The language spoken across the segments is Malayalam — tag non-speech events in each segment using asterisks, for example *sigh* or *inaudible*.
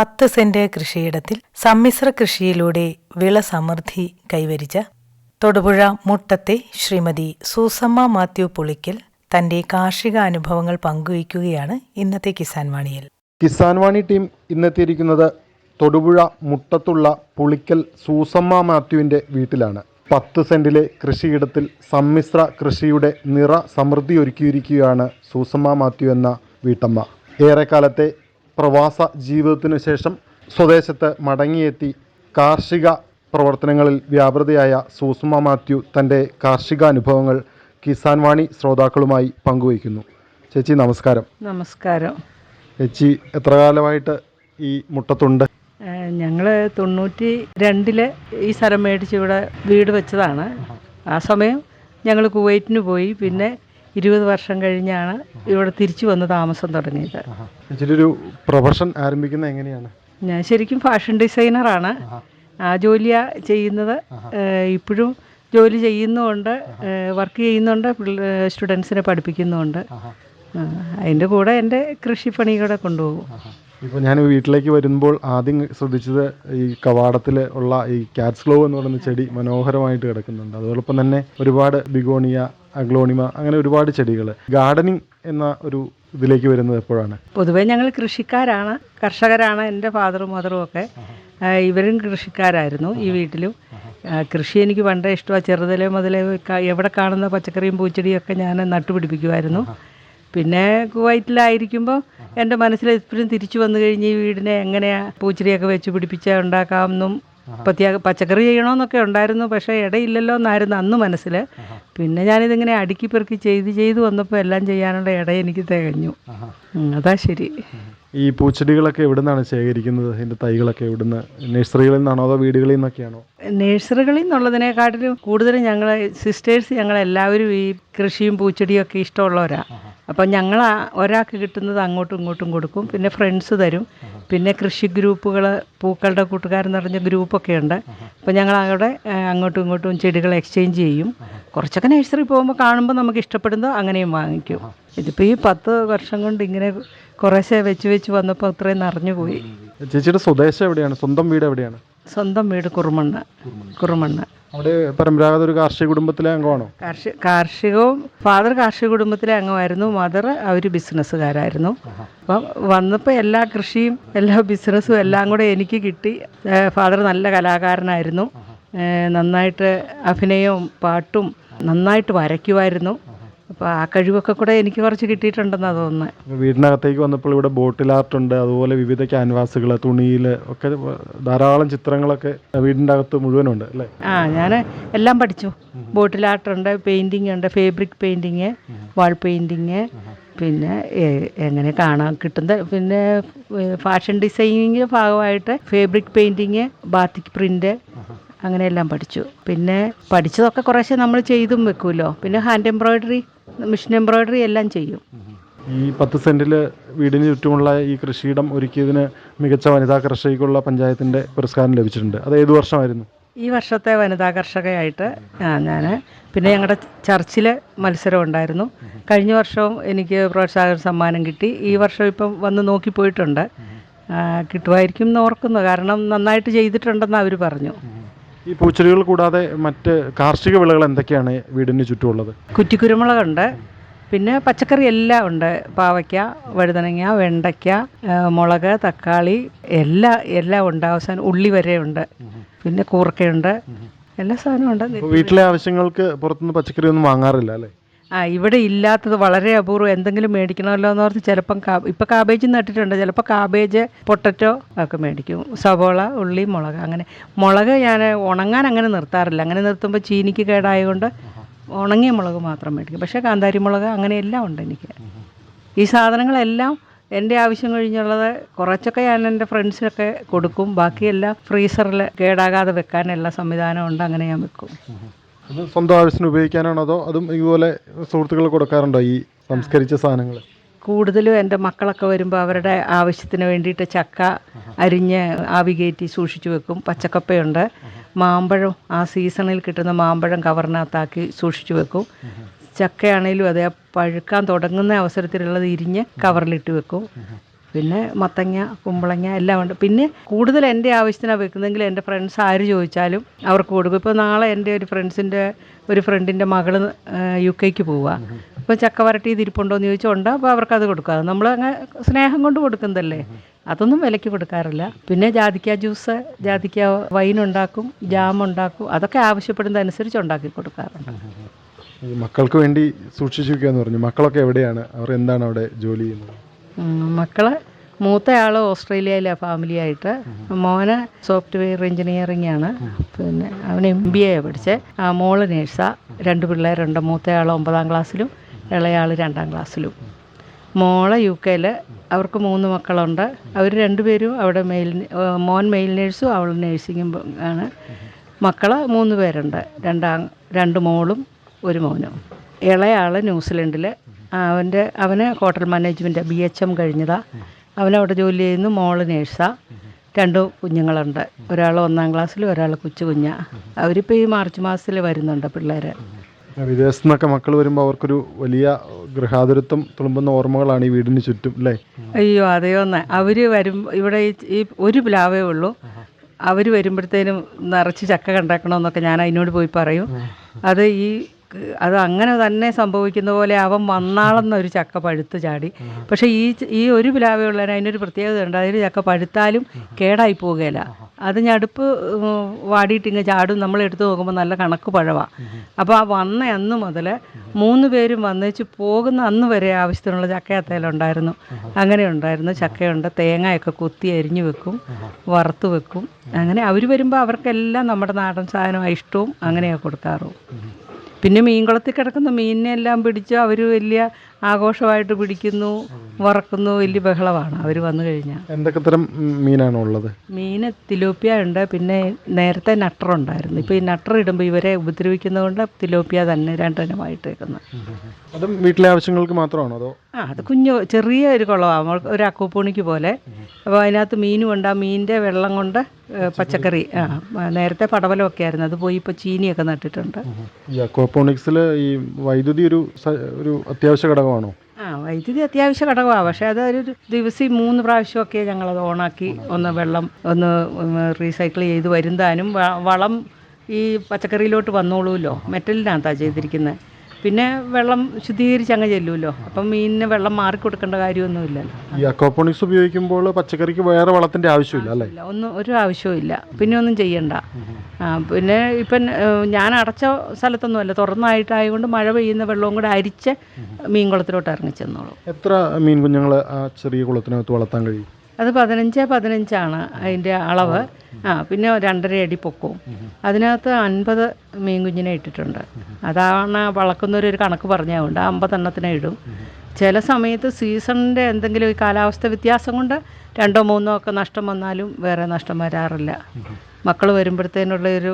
പത്ത് സെന്റ് കൃഷിയിടത്തിൽ സമ്മിശ്ര കൃഷിയിലൂടെ വിളസമൃദ്ധി കൈവരിച്ച തൊടുപുഴ മുട്ടത്തെ ശ്രീമതി സൂസമ്മ മാത്യു പുളിക്കൽ തന്റെ കാർഷിക അനുഭവങ്ങൾ പങ്കുവയ്ക്കുകയാണ് ഇന്നത്തെ കിസാൻ വാണിയിൽ. കിസാൻ വാണി ടീം ഇന്നെത്തിയിരിക്കുന്നത് തൊടുപുഴ മുട്ടത്തുള്ള പുളിക്കൽ സൂസമ്മ മാത്യുവിന്റെ വീട്ടിലാണ്. പത്ത് സെന്റിലെ കൃഷിയിടത്തിൽ സമ്മിശ്ര കൃഷിയുടെ നിറ സമൃദ്ധി ഒരുക്കിയിരിക്കുകയാണ് സൂസമ്മ മാത്യു എന്ന വീട്ടമ്മ. ഏറെക്കാലത്തെ പ്രവാസ ജീവിതത്തിനു ശേഷം സ്വദേശത്ത് മടങ്ങിയെത്തി കാർഷിക പ്രവർത്തനങ്ങളിൽ വ്യാപൃതയായ സൂസുമ മാത്യു തന്റെ കാർഷിക അനുഭവങ്ങൾ കിസാൻ വാണി ശ്രോതാക്കളുമായി പങ്കുവയ്ക്കുന്നു. ചേച്ചി നമസ്കാരം. നമസ്കാരം. ചേച്ചി എത്ര കാലമായിട്ട് ഈ മുട്ടത്തുണ്ട്? ഞങ്ങൾ തൊണ്ണൂറ്റി രണ്ടിൽ ഈ സ്ഥലം മേടിച്ച് ഇവിടെ വീട് വെച്ചതാണ്. ആ സമയം ഞങ്ങൾ കുവൈറ്റിന് പോയി. പിന്നെ ഇരുപത് വർഷം കഴിഞ്ഞാണ് ഇവിടെ തിരിച്ചു വന്ന് താമസം തുടങ്ങിയത്. ഒരു പ്രൊഫഷൻ ആരംഭിക്കുന്നത് എങ്ങനെയാണ്? ഞാൻ ശരിക്കും ഫാഷൻ ഡിസൈനറാണ് ആ ജോലിയ ചെയ്യുന്നത്. ഇപ്പോഴും ജോലി ചെയ്യുന്നുമുണ്ട് വർക്ക് ചെയ്യുന്നുണ്ട്. സ്റ്റുഡൻസിനെ പഠിപ്പിക്കുന്നുണ്ട്. അതിന്റെ അതിന്റെ കൂടെ എന്റെ കൃഷിപ്പണികളെ കൊണ്ടുപോകും. ഇപ്പോൾ ഞാൻ വീട്ടിലേക്ക് വരുമ്പോൾ ആദ്യം ശ്രദ്ധിച്ചത് ഈ കവാടത്തിൽ ഉള്ള ഈ കാറ്റ്സ്ലോ എന്ന് പറയുന്ന ചെടി മനോഹരമായിട്ട് കിടക്കുന്നുണ്ട്. അതോടൊപ്പം തന്നെ ഒരുപാട് ബിഗോണിയ അഗ്ലോണിമ അങ്ങനെ ഒരുപാട് ചെടികൾ. ഗാർഡനിങ് എന്ന ഒരു ഇതിലേക്ക് വരുന്നത് എപ്പോഴാണ്? പൊതുവേ ഞങ്ങൾ കൃഷിക്കാരാണ് കർഷകരാണ് എന്റെ ഫാദറും മദറും ഒക്കെ. ഇവരും കൃഷിക്കാരായിരുന്നു ഈ വീട്ടിലും. കൃഷി എനിക്ക് പണ്ടേ ഇഷ്ടമാണ് ചെറുതലേ മുതലേ എവിടെ കാണുന്ന പച്ചക്കറിയും പൂച്ചെടിയൊക്കെ ഞാൻ നട്ടുപിടിപ്പിക്കുമായിരുന്നു. പിന്നെ കുവൈറ്റിലായിരിക്കുമ്പോൾ എന്റെ മനസ്സിൽ എപ്പോഴും തിരിച്ചു വന്നു കഴിഞ്ഞ് ഈ വീടിനെ എങ്ങനെയാണ് പൂച്ചെടിയൊക്കെ വെച്ച് പിടിപ്പിച്ചാൽ ഉണ്ടാക്കാമെന്നും പച്ചക്കറി ചെയ്യണമെന്നൊക്കെ ഉണ്ടായിരുന്നു പക്ഷേ ഇടയില്ലല്ലോ എന്നായിരുന്നു അന്ന് മനസ്സിൽ പിന്നെ ഞാനിതിങ്ങനെ അടുക്കി പെറുക്കി ചെയ്ത് ചെയ്ത് വന്നപ്പോൾ എല്ലാം ചെയ്യാനുള്ള ഇട എനിക്ക് തികഞ്ഞു. അതാ ശരി. ഈ പൂച്ചെടികളൊക്കെ എവിടെ നിന്നാണ് ശേഖരിക്കുന്നത്? ഇതിന്റെ തൈകളൊക്കെ എവിടുന്ന്? നഴ്സറികളിൽ നിന്നാണോ അതോ വീടുകളിൽ നിന്നൊക്കെയാണോ? നഴ്സറികളിൽ നിന്നുള്ളതിനെക്കാട്ടിലും കൂടുതലും ഞങ്ങൾ സിസ്റ്റേഴ്സ് ഞങ്ങൾ എല്ലാവരും ഈ കൃഷിയും പൂച്ചെടിയും ഒക്കെ ഇഷ്ടമുള്ളവരാ. അപ്പം ഞങ്ങൾ ഒരാൾക്ക് കിട്ടുന്നത് അങ്ങോട്ടും ഇങ്ങോട്ടും കൊടുക്കും. പിന്നെ ഫ്രണ്ട്സ് തരും. പിന്നെ കൃഷി ഗ്രൂപ്പുകൾ പൂക്കളുടെ കൂട്ടുകാരൻ പറഞ്ഞ ഗ്രൂപ്പൊക്കെ ഉണ്ട്. അപ്പം ഞങ്ങൾ അവിടെ അങ്ങോട്ടും ഇങ്ങോട്ടും ചെടികൾ എക്സ്ചേഞ്ച് ചെയ്യും. കുറച്ചൊക്കെ നഴ്സറി പോകുമ്പോൾ കാണുമ്പോൾ നമുക്ക് ഇഷ്ടപ്പെടുന്നത് അങ്ങനെയും വാങ്ങിക്കും. ഇതിപ്പോൾ ഈ പത്ത് വർഷം കൊണ്ട് ഇങ്ങനെ കുറേശ്ശെ വെച്ച് വെച്ച് വന്നപ്പോൾ അത്രയും നിറഞ്ഞു പോയി ചേച്ചിയുടെ സ്വദേശം എവിടെയാണ്? സ്വന്തം വീട് എവിടെയാണ്? സ്വന്തം വീട് കുറുമണ്ണ. കുറുമണ്ണ. അവിടെ പരമ്പരാഗത ഒരു കാർഷിക കുടുംബത്തിലെ അംഗമാണോ? കാർഷിക കാർഷികവും ഫാദർ കാർഷിക കുടുംബത്തിലെ അംഗമായിരുന്നു. മദർ അവർ ബിസിനസ്സുകാരായിരുന്നു. അപ്പം വന്നപ്പോൾ എല്ലാ കൃഷിയും എല്ലാ ബിസിനസ്സും എല്ലാം കൂടെ എനിക്ക് കിട്ടി. ഫാദർ നല്ല കലാകാരനായിരുന്നു. നന്നായിട്ട് അഭിനയവും പാട്ടും നന്നായിട്ട് വരയ്ക്കുമായിരുന്നു. അപ്പോൾ ആ കഴിവൊക്കെ കൂടെ എനിക്ക് കുറച്ച് കിട്ടിയിട്ടുണ്ടെന്നാണ് തോന്നുന്നത് വീടിനകത്തേക്ക് വന്നപ്പോൾ ഇവിടെ ബോട്ടിൽ ആർട്ട് ഉണ്ട് അതുപോലെ വിവിധ ക്യാൻവാസുകൾ തുണിയിൽ ഒക്കെ ധാരാളം ചിത്രങ്ങളൊക്കെ വീടിന്റെ അകത്ത് മുഴുവനുണ്ട് അല്ലേ? ആ ഞാൻ എല്ലാം പഠിച്ചു. ബോട്ടിൽ ആർട്ട് ഉണ്ട് പെയിന്റിങ് ഉണ്ട് ഫേബ്രിക് പെയിന്റിങ് വാൾ പെയിന്റിങ് പിന്നെ എങ്ങനെ കാണാൻ കിട്ടുന്ന പിന്നെ ഫാഷൻ ഡിസൈനിങ്ങിന്റെ ഭാഗമായിട്ട് ഫേബ്രിക് പെയിന്റിങ് ബാത്തിക് പ്രിന്റ് അങ്ങനെയെല്ലാം പഠിച്ചു. പിന്നെ പഠിച്ചതൊക്കെ കുറേശ്ശെ നമ്മൾ ചെയ്തും വെക്കുമല്ലോ പിന്നെ ഹാൻഡ് എംബ്രോയ്ഡറി മിഷൻ എംബ്രോയ്ഡറി എല്ലാം ചെയ്യും. ഈ പത്ത് സെന്റിൽ വീടിന് ചുറ്റുമുള്ള ഈ കൃഷിയിടം ഒരുക്കിയതിന് മികച്ച വനിതാ കർഷകയ്ക്കുള്ള പഞ്ചായത്തിന്റെ പുരസ്കാരം ലഭിച്ചിട്ടുണ്ട്. അത് ഏത് വർഷമായിരുന്നു? ഈ വർഷത്തെ വനിതാ കർഷകയായിട്ട് ഞാൻ പിന്നെ ഞങ്ങളുടെ ചർച്ചിൽ മത്സരം ഉണ്ടായിരുന്നു. കഴിഞ്ഞ വർഷവും എനിക്ക് പ്രോത്സാഹന സമ്മാനം കിട്ടി. ഈ വർഷം ഇപ്പം വന്ന് നോക്കിപ്പോയിട്ടുണ്ട്. കിട്ടുമായിരിക്കും എന്ന് ഓർക്കുന്നു. കാരണം നന്നായിട്ട് ചെയ്തിട്ടുണ്ടെന്ന് അവർ പറഞ്ഞു. ഈ പൂച്ചെടികൾ കൂടാതെ മറ്റ് കാർഷിക വിളകൾ എന്തൊക്കെയാണ് വീടിന് ചുറ്റുമുള്ളത്? കുറ്റിക്കുരുമുളകുണ്ട്. പിന്നെ പച്ചക്കറി എല്ലാം ഉണ്ട്. പാവയ്ക്ക വഴുതനങ്ങ വെണ്ടയ്ക്ക മുളക് തക്കാളി എല്ലാ എല്ലാം ഉണ്ട്. അവസാനം ഉള്ളി വരെ ഉണ്ട്. പിന്നെ കൂർക്കയുണ്ട്. എല്ലാ സാധനവും ഉണ്ട്. വീട്ടിലെ ആവശ്യങ്ങൾക്ക് പുറത്തുനിന്ന് പച്ചക്കറി ഒന്നും വാങ്ങാറില്ല അല്ലേ? ഇവിടെ ഇല്ലാത്തത് വളരെ അപൂർവം. എന്തെങ്കിലും മേടിക്കണമല്ലോ എന്ന് ഓർത്ത് ചിലപ്പം കാ ഇപ്പം കാബേജ് നട്ടിട്ടുണ്ട്. ചിലപ്പോൾ കാബേജ് പൊട്ടറ്റോ ഒക്കെ മേടിക്കും. സവോള ഉള്ളി മുളക് അങ്ങനെ. മുളക് ഞാൻ ഉണങ്ങാൻ അങ്ങനെ നിർത്താറില്ല. അങ്ങനെ നിർത്തുമ്പോൾ ചീനിക്ക് കേടായതുകൊണ്ട് ഉണങ്ങിയ മുളക് മാത്രം മേടിക്കും. പക്ഷേ കാന്താരി മുളക് അങ്ങനെയെല്ലാം ഉണ്ട് എനിക്ക്. ഈ സാധനങ്ങളെല്ലാം എന്റെ ആവശ്യം കഴിഞ്ഞുള്ളത് കുറച്ചൊക്കെ ഞാൻ എന്റെ ഫ്രണ്ട്സിനൊക്കെ കൊടുക്കും. ബാക്കിയെല്ലാം ഫ്രീസറിൽ കേടാകാതെ വെക്കാനുള്ള സംവിധാനമുണ്ട് അങ്ങനെ ഞാൻ വെക്കും. അത് സ്വന്തം ആവശ്യത്തിന് ഉപയോഗിക്കാനാണോ അതോ അതും ഇതുപോലെ സുഹൃത്തുക്കൾ കൊടുക്കാറുണ്ടോ ഈ സംസ്കരിച്ച സാധനങ്ങൾ? കൂടുതലും എന്റെ മക്കളൊക്കെ വരുമ്പോൾ അവരുടെ ആവശ്യത്തിന് വേണ്ടിയിട്ട് ചക്ക അരിഞ്ഞ് ആവി കയറ്റി സൂക്ഷിച്ചു വെക്കും. പച്ചക്കപ്പയുണ്ട്. മാമ്പഴം ആ സീസണിൽ കിട്ടുന്ന മാമ്പഴം കവറിനകത്താക്കി സൂക്ഷിച്ചു വെക്കും. ചക്കയാണേലും അതേ പഴുക്കാൻ തുടങ്ങുന്ന അവസരത്തിലുള്ളത് ഇരിഞ്ഞ് കവറിലിട്ട് വെക്കും. പിന്നെ മത്തങ്ങ കുമ്പളങ്ങ എല്ലാം ഉണ്ട്. പിന്നെ കൂടുതൽ എന്റെ ആവശ്യത്തിനാണ് വെക്കുന്നതെങ്കിൽ എന്റെ ഫ്രണ്ട്സ് ആര് ചോദിച്ചാലും അവർക്ക് കൊടുക്കും. ഇപ്പോൾ നാളെ എന്റെ ഒരു ഫ്രണ്ട്സിന്റെ ഒരു ഫ്രണ്ടിന്റെ മകൾ യു കെക്ക് പോവുക അപ്പോൾ ചക്ക വരട്ടി ഇരിപ്പുണ്ടോ എന്ന് ചോദിച്ചാൽ ഉണ്ട്. അപ്പോൾ അവർക്കത് കൊടുക്കുക നമ്മൾ അങ്ങ് സ്നേഹം കൊണ്ട് കൊടുക്കുന്നതല്ലേ. അതൊന്നും വിലയ്ക്ക് കൊടുക്കാറില്ല. പിന്നെ ജാതിക്ക ജ്യൂസ് ജാതിക്ക വൈൻ ഉണ്ടാക്കും ജാം ഉണ്ടാക്കും. അതൊക്കെ ആവശ്യപ്പെടുന്നതനുസരിച്ച് ഉണ്ടാക്കി കൊടുക്കാറുണ്ട്. മക്കൾക്ക് വേണ്ടി സൂക്ഷിച്ചു വെക്കുക എന്ന് പറഞ്ഞു. മക്കളൊക്കെ എവിടെയാണ്? അവർ എന്താണ് അവിടെ ജോലി ചെയ്യുന്നത്? മക്കൾ ഓസ്ട്രേലിയയിലെ ഫാമിലിയായിട്ട് മോന് സോഫ്റ്റ്വെയർ എഞ്ചിനീയറിംഗ് ആണ്. പിന്നെ അവൻ എം ബി എ പഠിച്ചത് ആ മോൾ നേഴ്സാണ് രണ്ട് പിള്ളേരുണ്ട്. മൂത്തയാൾ ഒമ്പതാം ക്ലാസ്സിലും ഇളയാൾ രണ്ടാം ക്ലാസ്സിലും മോളെ യു കെയിൽ അവർക്ക് മൂന്ന് മക്കളുണ്ട്. അവർ രണ്ടുപേരും അവിടെ മെയിൽ മോൻ മെയിൽ നേഴ്സും അവൾ നേഴ്സിങ്ങും ആണ്. മക്കൾ മൂന്ന് പേരുണ്ട്. രണ്ടാം രണ്ട് മോളും ഒരു മോനും. ഇളയാൾ ന്യൂസിലൻഡിൽ അവന്റെ അവന് hotel management B H M കഴിഞ്ഞതാ. അവനവിടെ ജോലി ചെയ്യുന്നു മോൾ നേഴ്സാ. രണ്ട് കുഞ്ഞുങ്ങളുണ്ട്. ഒരാൾ ഒന്നാം ക്ലാസ്സിൽ ഒരാൾ കൊച്ചു കുഞ്ഞാണ് അവരിപ്പോൾ ഈ മാർച്ച് മാസത്തിൽ വരുന്നുണ്ട് പിള്ളേർ വിദേശത്തു നിന്നൊക്കെ മക്കൾ വരുമ്പോൾ അവർക്കൊരു വലിയ ഗൃഹാതുരത്വം തുളുമ്പുന്ന ഓർമ്മകളാണ് ഈ വീടിന് ചുറ്റും അല്ലേ? അയ്യോ അതെയോന്ന് അവർ വരും ഇവിടെ ഈ- ഈ ഒരു പ്ലാവേ ഉള്ളൂ. അവർ വരുമ്പോഴത്തേനും നിറച്ച് ചക്ക കണ്ടാക്കണമെന്നൊക്കെ ഞാൻ അതിനോട് പോയി പറയും. അത് ഈ അത് അങ്ങനെ തന്നെ സംഭവിക്കുന്ന പോലെ അവൻ വന്നാളെന്നൊരു ചക്ക പഴുത്ത് ചാടി. പക്ഷെ ഈ ഈ ഒരു പ്ലാവേ ഉള്ളതിന് അതിനൊരു പ്രത്യേകത ഉണ്ട്. അതിൽ ചക്ക പഴുത്താലും കേടായി പോകുകയില്ല അത് ഞടുപ്പ് വാടിയിട്ട് ഇങ്ങ് ചാടും. നമ്മൾ എടുത്തു നോക്കുമ്പോൾ നല്ല കണക്ക് പഴവാണ് അപ്പോൾ ആ വന്ന അന്ന് മുതൽ മൂന്ന് പേരും വന്നേച്ച് പോകുന്ന അന്ന് വരെ ആവശ്യത്തിനുള്ള ചക്കയത്തേലുണ്ടായിരുന്നു അങ്ങനെ ഉണ്ടായിരുന്നു. ചക്കയുണ്ട്. തേങ്ങയൊക്കെ കുത്തി അരിഞ്ഞു വെക്കും. വറുത്ത് വെക്കും. അങ്ങനെ അവർ വരുമ്പോൾ അവർക്കെല്ലാം നമ്മുടെ നാടൻ സാധനം ഇഷ്ടവും അങ്ങനെയാണ് കൊടുക്കാറും. പിന്നെ മീൻകുളത്തിൽ കിടക്കുന്ന മീനിനെ എല്ലാം പിടിച്ച് അവർ വലിയ ആഘോഷമായിട്ട് പിടിക്കുന്നു വറക്കുന്നു വലിയ ബഹളമാണ്. അവർ വന്നു കഴിഞ്ഞാൽ എന്തൊക്കെ തരം മീനാണ് ഉള്ളത്? മീൻ തിലോപ്പിയ ഉണ്ട്. പിന്നെ നേരത്തെ നട്ടർ ഉണ്ടായിരുന്നു. ഇപ്പോൾ ഈ നട്ടർ ഇടുമ്പോൾ ഇവരെ ഉപദ്രവിക്കുന്നതുകൊണ്ട് തിലോപ്പിയ തന്നെ രണ്ടെണ്ണമായിട്ട് വെക്കുന്നത് അതും വീട്ടിലെ ആവശ്യങ്ങൾക്ക് മാത്രമാണോ അതോ? ആ അത് കുഞ്ഞു ചെറിയ ഒരു കുളമാണ് ഒരു അക്കൂപ്പൂണിക്ക് പോലെ. അപ്പോൾ അതിനകത്ത് മീനും ഉണ്ട്. ആ മീനിന്റെ വെള്ളം കൊണ്ട് പച്ചക്കറി. ആ നേരത്തെ പടവലമൊക്കെ ആയിരുന്നു. അത് പോയി ഇപ്പോൾ ചീനിയൊക്കെ നട്ടിട്ടുണ്ട്. ഈ അക്വാപോണിക്സിൽ ഈ വൈദ്യുതി ഒരു ഒരു അത്യാവശ്യ ഘടകമാണോ? ആ വൈദ്യുതി അത്യാവശ്യ ഘടകമാണ് പക്ഷെ അത് ഒരു ദിവസം മൂന്ന് പ്രാവശ്യമൊക്കെ അത് ഓണാക്കി ഒന്ന് വെള്ളം ഒന്ന് റീസൈക്കിൾ ചെയ്ത് വരുന്നതാനും വളം ഈ പച്ചക്കറിയിലോട്ട് വന്നോളൂല്ലോ. മെറ്റലിനകത്താണ് ചെയ്തിരിക്കുന്നത് പിന്നെ വെള്ളം ശുദ്ധീകരിച്ച് അങ്ങ് ചെല്ലുമല്ലോ അപ്പം മീനിന് വെള്ളം മാറി കൊടുക്കേണ്ട കാര്യമൊന്നുമില്ലല്ലോ. ഈ അക്വാപോണിക്സ് ഉപയോഗിക്കുമ്പോൾ പച്ചക്കറിക്ക് വേറെ വളത്തിന്റെ ആവശ്യമില്ല അല്ലേ? ഒന്നും ഒരു ആവശ്യമില്ല ഇല്ല. പിന്നെ ഒന്നും ചെയ്യണ്ട. പിന്നെ ഇപ്പം ഞാൻ അടച്ച സ്ഥലത്തൊന്നുമല്ല. തുറന്നായിട്ടായതുകൊണ്ട് മഴ പെയ്യുന്ന വെള്ളവും കൂടെ അരിച്ച് മീൻകുളത്തിലോട്ട് ഇറങ്ങി ചെന്നോളും. എത്ര മീൻ കുഞ്ഞുങ്ങൾ ആ ചെറിയ കുളത്തിനകത്ത് വളർത്താൻ കഴിയും? അത് പതിനഞ്ച് പതിനഞ്ചാണ് അതിന്റെ അളവ്. ആ പിന്നെ രണ്ടര അടി പൊക്കവും അതിനകത്ത് അൻപത് മീൻ കുഞ്ഞിനെ ഇട്ടിട്ടുണ്ട് അതാണ് വളർക്കുന്നവർ ഒരു കണക്ക് പറഞ്ഞതുകൊണ്ട് അമ്പതെണ്ണത്തിനെ ഇടും. ചില സമയത്ത് സീസണിന്റെ എന്തെങ്കിലും ഈ കാലാവസ്ഥ വ്യത്യാസം കൊണ്ട് രണ്ടോ മൂന്നോ ഒക്കെ നഷ്ടം വന്നാലും വേറെ നഷ്ടം വരാറില്ല. മക്കൾ വരുമ്പോഴത്തേനുള്ള ഒരു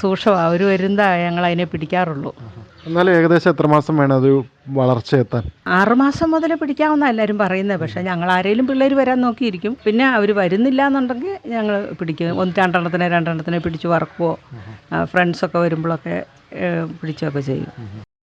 സൂക്ഷ്മ അവർ വരുന്നതാണ് ഞങ്ങൾ അതിനെ പിടിക്കാറുള്ളൂ. എന്നാലും ഏകദേശം എത്ര മാസം വേണം അത് വളർച്ച എത്താൻ? ആറുമാസം മുതൽ പിടിക്കാമെന്നാണ് എല്ലാവരും പറയുന്നത്. പക്ഷേ ഞങ്ങൾ ആരെങ്കിലും പിള്ളേർ വരാൻ നോക്കിയിരിക്കും. പിന്നെ അവർ വരുന്നില്ല എന്നുണ്ടെങ്കിൽ ഞങ്ങൾ പിടിക്കും. ഒന്ന് രണ്ടെണ്ണത്തിനെ രണ്ടെണ്ണത്തിനെ പിടിച്ച് വറക്കുവോ ഫ്രണ്ട്സൊക്കെ വരുമ്പോഴൊക്കെ പിടിച്ചൊക്കെ ചെയ്യും.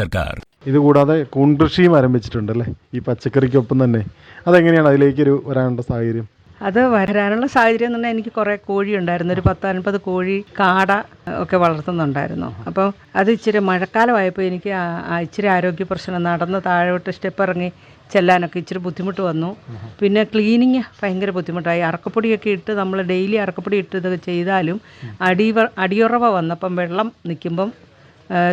സർക്കാർ. ഇതുകൂടാതെ കൂൺകൃഷിയും ആരംഭിച്ചിട്ടുണ്ടല്ലേ? ഈ പച്ചക്കറിക്കൊപ്പം തന്നെ. അതെങ്ങനെയാണ് അതിലേക്കൊരു വരാനുള്ള സാഹചര്യം? അത് വരാനുള്ള സാഹചര്യം എന്ന് പറഞ്ഞാൽ എനിക്ക് കുറേ കോഴി ഉണ്ടായിരുന്നു. ഒരു പത്ത് അൻപത് കോഴി കാട ഒക്കെ വളർത്തുന്നുണ്ടായിരുന്നു. അപ്പോൾ അത് ഇച്ചിരി മഴക്കാലമായപ്പോൾ എനിക്ക് ഇച്ചിരി ആരോഗ്യ പ്രശ്നം നടന്ന് താഴോട്ട് സ്റ്റെപ്പ് ഇറങ്ങി ചെല്ലാനൊക്കെ ഇച്ചിരി ബുദ്ധിമുട്ട് വന്നു. പിന്നെ ക്ലീനിങ് ഭയങ്കര ബുദ്ധിമുട്ടായി. അറക്കപ്പൊടിയൊക്കെ ഇട്ട് നമ്മൾ ഡെയിലി അറക്കപ്പൊടി ഇട്ട് ഇത് ചെയ്താലും അടിവ അടിയുറവ വന്നപ്പം വെള്ളം നിൽക്കുമ്പം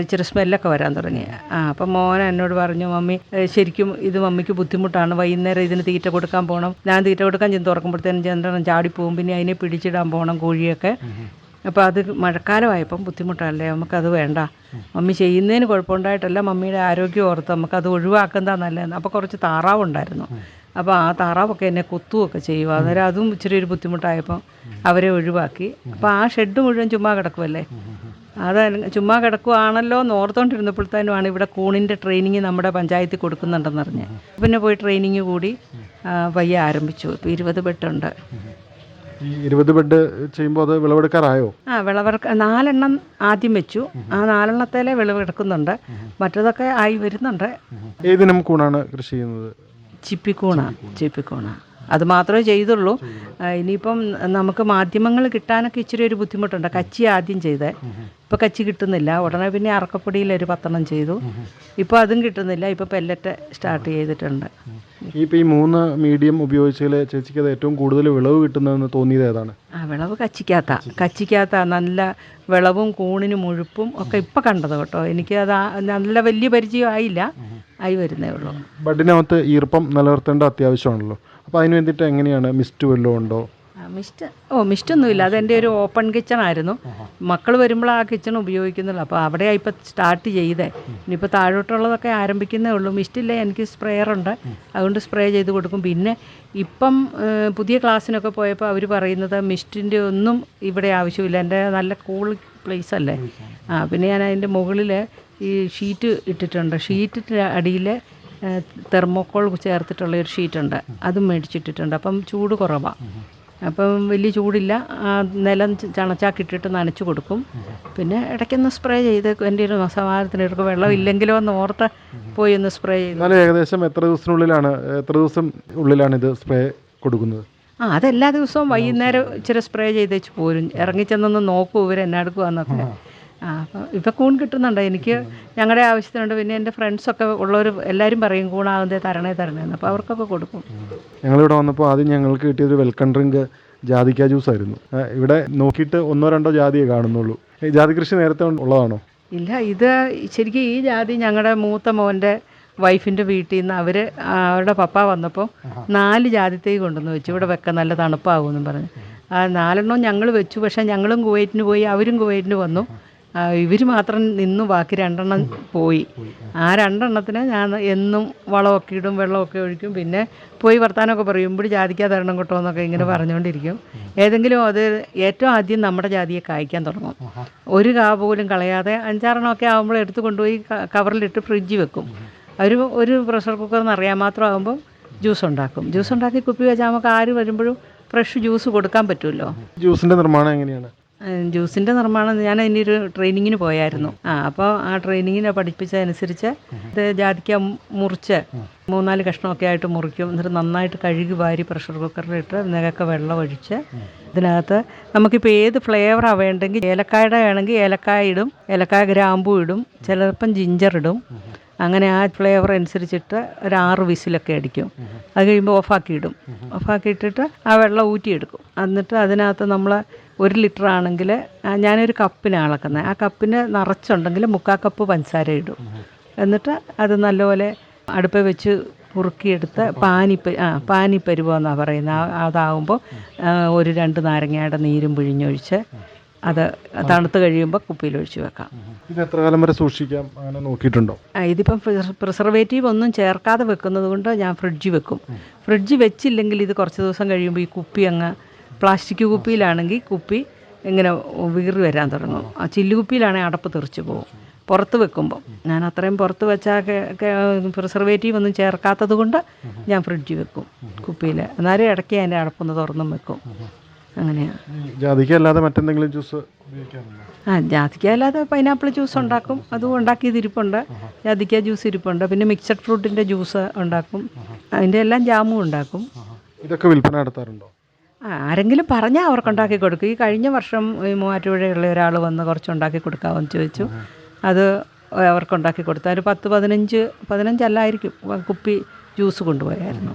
ഇച്ചിരി സ്മെല്ലൊക്കെ വരാൻ തുടങ്ങി. ആ അപ്പം മോൻ എന്നോട് പറഞ്ഞു മമ്മി ശരിക്കും ഇത് മമ്മിക്ക് ബുദ്ധിമുട്ടാണ്. വൈകുന്നേരം ഇതിന് തീറ്റ കൊടുക്കാൻ പോകണം ഞാൻ തീറ്റ കൊടുക്കാൻ ചെന്ന് തുറക്കുമ്പോഴത്തേനും ചന്ദ്രൻ ചാടിപ്പോവും പിന്നെ അതിനെ പിടിച്ചിടാൻ പോകണം കോഴിയൊക്കെ. അപ്പോൾ അത് മഴക്കാലമായപ്പം ബുദ്ധിമുട്ടല്ലേ? നമുക്കത് വേണ്ട. മമ്മി ചെയ്യുന്നതിന് കുഴപ്പമുണ്ടായിട്ടല്ല. മമ്മിയുടെ ആരോഗ്യം ഓർത്ത് നമുക്കത് ഒഴിവാക്കുന്നതാണ് നല്ലതെന്ന്. അപ്പോൾ കുറച്ച് താറാവുണ്ടായിരുന്നു അപ്പോൾ ആ താറാവൊക്കെ എന്നെ കുത്തുമൊക്കെ ചെയ്യും. അന്നേരം അതും ഇച്ചിരി ഒരു ബുദ്ധിമുട്ടായപ്പോൾ അവരെ ഒഴിവാക്കി. അപ്പോൾ ആ ഷെഡ് മുഴുവൻ ചുമ്മാ കിടക്കുമല്ലേ അത് ചുമ്മാ കിടക്കുവാണല്ലോ എന്ന് ഓർത്തോണ്ടിരുന്നപ്പോഴത്തേനുമാണ് ഇവിടെ കൂണിന്റെ ട്രെയിനിങ് നമ്മുടെ പഞ്ചായത്തിൽ കൊടുക്കുന്നുണ്ടെന്ന് അറിഞ്ഞ് പിന്നെ പോയി ട്രെയിനിങ് കൂടി പയ്യെ ആരംഭിച്ചു. ഇപ്പോൾ ഇരുപത് ബെഡുണ്ട്. ഇരുപത് ബെഡ് ചെയ്യുമ്പോൾ അത് വിളവെടുക്കാറായോ? ആ വിളവെടുക്ക നാലെണ്ണം ആദ്യം വെച്ചു. ആ നാലെണ്ണത്തേലെ വിളവെടുക്കുന്നുണ്ട്. മറ്റതൊക്കെ ആയി വരുന്നുണ്ട്. ഏതിനും കൂണാണ് കൃഷി ചെയ്യുന്നത്? ചിപ്പിക്കൂണ ചിപ്പിക്കൂണ അത് മാത്രമേ ചെയ്തുള്ളൂ. ഇനിയിപ്പം നമുക്ക് മാധ്യമങ്ങൾ കിട്ടാനൊക്കെ ഇച്ചിരി ഒരു ബുദ്ധിമുട്ടുണ്ട്. കച്ചി ആദ്യം ചെയ്തേ. ഇപ്പോൾ കച്ചി കിട്ടുന്നില്ല. ഉടനെ പിന്നെ അറക്കപ്പൊടിയിൽ ഒരു പത്തെണ്ണം ചെയ്തു. ഇപ്പോൾ അതും കിട്ടുന്നില്ല. ഇപ്പോൾ പെല്ലറ്റ് സ്റ്റാർട്ട് ചെയ്തിട്ടുണ്ട്. ഇപ്പം ഈ മൂന്ന് മീഡിയം ഉപയോഗിച്ചതിൽ ചേച്ചിക്ക് അത് ഏറ്റവും കൂടുതൽ വിളവ് കിട്ടുന്നതെന്ന് തോന്നിയത് ഏതാണ്? ആ വിളവ് കച്ചിക്കാത്ത. കച്ചിക്കാത്ത നല്ല വിളവും കൂണിനും മുഴുപ്പും ഒക്കെ ഇപ്പം കണ്ടത് കേട്ടോ. എനിക്ക് അത് നല്ല വലിയ പരിചയം ആയില്ല. ആയി വരുന്നേ ഉള്ളൂ. ബഡിനകത്ത് ഈർപ്പം നിലനിർത്തേണ്ട അത്യാവശ്യമാണല്ലോ. അപ്പോൾ അതിന് വേണ്ടിയിട്ട് എങ്ങനെയാണ് മിസ്റ്റ് വല്ലതും ഉണ്ടോ? മിസ്റ്റ് ഓ മിസ്റ്റ് മിസ്റ്റൊന്നുമില്ല അതെന്റെ ഒരു ഓപ്പൺ കിച്ചൺ ആയിരുന്നു. മക്കൾ വരുമ്പോൾ ആ കിച്ചൺ ഉപയോഗിക്കുന്നുള്ളൂ അപ്പോൾ അവിടെയാണ് ഇപ്പോൾ സ്റ്റാർട്ട് ചെയ്തേ. ഇനിയിപ്പോൾ താഴോട്ടുള്ളതൊക്കെ ആരംഭിക്കുന്നേ ഉള്ളൂ. മിസ്റ്റില്ല എനിക്ക് സ്പ്രേയർ ഉണ്ട്. അതുകൊണ്ട് സ്പ്രേ ചെയ്ത് കൊടുക്കും. പിന്നെ ഇപ്പം പുതിയ ക്ലാസ്സിനൊക്കെ പോയപ്പോൾ അവർ പറയുന്നത് മിസ്റ്റിന്റെ ഒന്നും ഇവിടെ ആവശ്യമില്ല. എന്റെ നല്ല കൂൾ പ്ലേസ് അല്ലേ? ആ പിന്നെ ഞാൻ അതിന്റെ മുകളിൽ ഈ ഷീറ്റ് ഇട്ടിട്ടുണ്ട്. ഷീറ്റിന്റെ അടിയിൽ തെർമോക്കോൾ ചേർത്തിട്ടുള്ള ഒരു ഷീറ്റുണ്ട്. അതും മേടിച്ചിട്ടിട്ടുണ്ട്. അപ്പം ചൂട് കുറവാണ് അപ്പം വലിയ ചൂടില്ല. നിലം ചണച്ചാക്കിട്ടിട്ട് നനച്ചു കൊടുക്കും. പിന്നെ ഇടയ്ക്കൊന്ന് സ്പ്രേ ചെയ്ത് എന്റെ ഒരു സമാധാനത്തിന് എടുക്കും വെള്ളം ഇല്ലെങ്കിലോ എന്ന് ഓർത്ത് പോയി ഒന്ന് സ്പ്രേ ചെയ്ത്. ഏകദേശം എത്ര ദിവസത്തിനുള്ളിലാണ് എത്ര ദിവസം ഉള്ളിലാണ് ഇത് സ്പ്രേ കൊടുക്കുന്നത്? ആ അതെല്ലാ ദിവസവും വൈകുന്നേരം ഇച്ചിരി സ്പ്രേ ചെയ്തേച്ച് പോരും. ഇറങ്ങിച്ചെന്നൊന്ന് നോക്കൂ ഇവർ എന്നെ എടുക്കുവാന്നൊക്കെ ആ അപ്പോൾ ഇപ്പം കൂൺ കിട്ടുന്നുണ്ട്. എനിക്ക് ഞങ്ങളുടെ ആവശ്യത്തിനുണ്ട്. പിന്നെ എന്റെ ഫ്രണ്ട്സൊക്കെ ഉള്ളവർ എല്ലാവരും പറയും കൂണാകുന്നതേ തരണേ തരണേന്ന് അപ്പോൾ അവർക്കൊക്കെ കൊടുക്കും. ഞങ്ങളിവിടെ വന്നപ്പോൾ ആദ്യം ഞങ്ങൾക്ക് കിട്ടിയൊരു വെൽക്കം ഡ്രിങ്ക് ജാതിക്ക ജ്യൂസ് ആയിരുന്നു. ഇവിടെ നോക്കിയിട്ട് ഒന്നോ രണ്ടോ ജാതിയെ കാണുന്നുള്ളൂ. ജാതി കൃഷി നേരത്തെ ഉള്ളതാണോ? ഇല്ല ഇത് ശരിക്കും ഈ ജാതി ഞങ്ങളുടെ മൂത്ത മോന്റെ വൈഫിന്റെ വീട്ടിൽ നിന്ന് അവർ അവരുടെ പപ്പ വന്നപ്പോൾ നാല് ജാതിത്തേക്ക് കൊണ്ടുവന്ന് വെച്ചു. ഇവിടെ വെക്കാൻ നല്ല തണുപ്പാകുമെന്നും പറഞ്ഞ്. ആ നാലെണ്ണം ഞങ്ങൾ വെച്ചു. പക്ഷേ ഞങ്ങളും കുവൈറ്റിന് പോയി അവരും കുവൈറ്റിന് വന്നു. ഇവർ മാത്രം നിന്നു ബാക്കി രണ്ടെണ്ണം പോയി. ആ. രണ്ടെണ്ണത്തിന് ഞാൻ എന്നും വളമൊക്കെ ഇടും വെള്ളമൊക്കെ ഒഴിക്കും. പിന്നെ പോയി വർത്താനമൊക്കെ പറയും ഇവിടെ ജാതിക്കാ തരണം കേട്ടോ എന്നൊക്കെ ഇങ്ങനെ പറഞ്ഞുകൊണ്ടിരിക്കും ഏതെങ്കിലും അത് ഏറ്റവും ആദ്യം നമ്മുടെ ജാതിയെ കായ്ക്കാൻ തുടങ്ങും. ഒരു കാ പോലും കളയാതെ അഞ്ചാറെണ്ണമൊക്കെ ആകുമ്പോൾ എടുത്തു കൊണ്ടുപോയി കവറിലിട്ട് ഫ്രിഡ്ജിൽ വെക്കും. ഒരു ഒരു പ്രഷർ കുക്കർ എന്നറിയാൻ മാത്രം ആകുമ്പോൾ ജ്യൂസ് ഉണ്ടാക്കും. ജ്യൂസ് ഉണ്ടാക്കി കുപ്പി വെച്ചാൽ നമുക്ക് ആര് വരുമ്പോഴും ഫ്രഷ് ജ്യൂസ് കൊടുക്കാൻ പറ്റുമല്ലോ. ജ്യൂസിന്റെ നിർമ്മാണം എങ്ങനെയാണ്? ജ്യൂസിന്റെ നിർമ്മാണം ഞാൻ അതിന്റെ ഒരു ട്രെയിനിങ്ങിന് പോയായിരുന്നു. ആ അപ്പോൾ ആ ട്രെയിനിങ്ങിനെ പഠിപ്പിച്ചതനുസരിച്ച് ഇത് ജാതിക്ക മുറിച്ച് മൂന്നാൽ കഷ്ണമൊക്കെ ആയിട്ട് മുറിക്കും. എന്നിട്ട് നന്നായിട്ട് കഴുകി വാരി പ്രഷർ കുക്കറിലിട്ട് നികക്കെ വെള്ളം ഒഴിച്ച് ഇതിനകത്ത് നമുക്കിപ്പോൾ ഏത് ഫ്ലേവറാണ് വേണ്ടെങ്കിൽ ഏലക്കായുടെ വേണമെങ്കിൽ ഏലക്കായ ഇടും ഏലക്കായ ഗ്രാമ്പൂ ഇടും ചിലപ്പം ജിഞ്ചർ ഇടും. അങ്ങനെ ആ ഫ്ലേവർ അനുസരിച്ചിട്ട് ഒരു ആറ് വിസിലൊക്കെ അടിക്കും. അത് കഴിയുമ്പോൾ ഓഫാക്കി ഇടും. ഓഫാക്കി ഇട്ടിട്ട് ആ വെള്ളം ഊറ്റിയെടുക്കും. എന്നിട്ട് അതിനകത്ത് നമ്മൾ ഒരു ലിറ്റർ ആണെങ്കിൽ ഞാനൊരു കപ്പിനാണ് അളക്കുന്നത് ആ കപ്പിന് നിറച്ചുണ്ടെങ്കിൽ മുക്കാൽ കപ്പ് പഞ്ചസാര ഇടും. എന്നിട്ട് അത് നല്ലപോലെ അടുപ്പ് വെച്ച് കുറുക്കിയെടുത്ത് പാനിപ്പ ആ പാനിപ്പരുവെന്നാണ് പറയുന്നത് അതാവുമ്പോൾ ഒരു രണ്ട് നാരങ്ങയുടെ നീരും പിഴിഞ്ഞൊഴിച്ച് അത് തണുത്ത് കഴിയുമ്പോൾ കുപ്പിയിൽ ഒഴിച്ചു വെക്കാം. ഇത് എത്ര കാലം വരെ സൂക്ഷിക്കാം? അങ്ങനെ നോക്കിയിട്ടുണ്ടോ? ആ, ഇതിപ്പം പ്രിസർവേറ്റീവ് ഒന്നും ചേർക്കാതെ വെക്കുന്നത് കൊണ്ട് ഞാൻ ഫ്രിഡ്ജ് വെക്കും. ഫ്രിഡ്ജ് വെച്ചില്ലെങ്കിൽ ഇത് കുറച്ച് ദിവസം കഴിയുമ്പോൾ ഈ കുപ്പി അങ്ങ് പ്ലാസ്റ്റിക് കുപ്പിയിലാണെങ്കിൽ കുപ്പി ഇങ്ങനെ വീറി വരാൻ തുടങ്ങും. ആ ചില്ലുകുപ്പിയിലാണെങ്കിൽ അടപ്പ് തെറിച്ച് പോകും. പുറത്ത് വെക്കുമ്പോൾ ഞാൻ അത്രയും പുറത്ത് വെച്ചാൽ പ്രിസർവേറ്റീവ് ഒന്നും ചേർക്കാത്തത് കൊണ്ട് ഞാൻ ഫ്രിഡ്ജിൽ വെക്കും കുപ്പിയിൽ എന്നാലും ഇടയ്ക്ക് അതിന്റെ അടപ്പൊന്ന് തുറന്നും വെക്കും. അങ്ങനെയാണ് മറ്റെന്തെങ്കിലും ജ്യൂസ് ആ ജാതിക്ക അല്ലാതെ പൈനാപ്പിൾ ജ്യൂസ് ഉണ്ടാക്കും. അതും ഉണ്ടാക്കിയത് ഇരിപ്പുണ്ട്. ജാതിക്ക ജ്യൂസ് ഇരിപ്പുണ്ട്. പിന്നെ മിക്സഡ് ഫ്രൂട്ടിന്റെ ജ്യൂസ് ഉണ്ടാക്കും. അതിന്റെ എല്ലാം ജാമും ഉണ്ടാക്കും. ഇതൊക്കെ വിൽപ്പന നടത്താറുണ്ടോ? ആരെങ്കിലും പറഞ്ഞാൽ അവർക്ക് ഉണ്ടാക്കി കൊടുക്കും. ഈ കഴിഞ്ഞ വർഷം ഈ മൂവാറ്റുപുഴയുള്ള ഒരാൾ വന്ന് കുറച്ച് ഉണ്ടാക്കി കൊടുക്കാമെന്ന് ചോദിച്ചു. അത് അവർക്ക് ഉണ്ടാക്കി കൊടുത്തു. ഒരു പത്ത് പതിനഞ്ച് പതിനഞ്ചല്ലായിരിക്കും. കുപ്പി ജ്യൂസ് കൊണ്ടുപോയായിരുന്നു.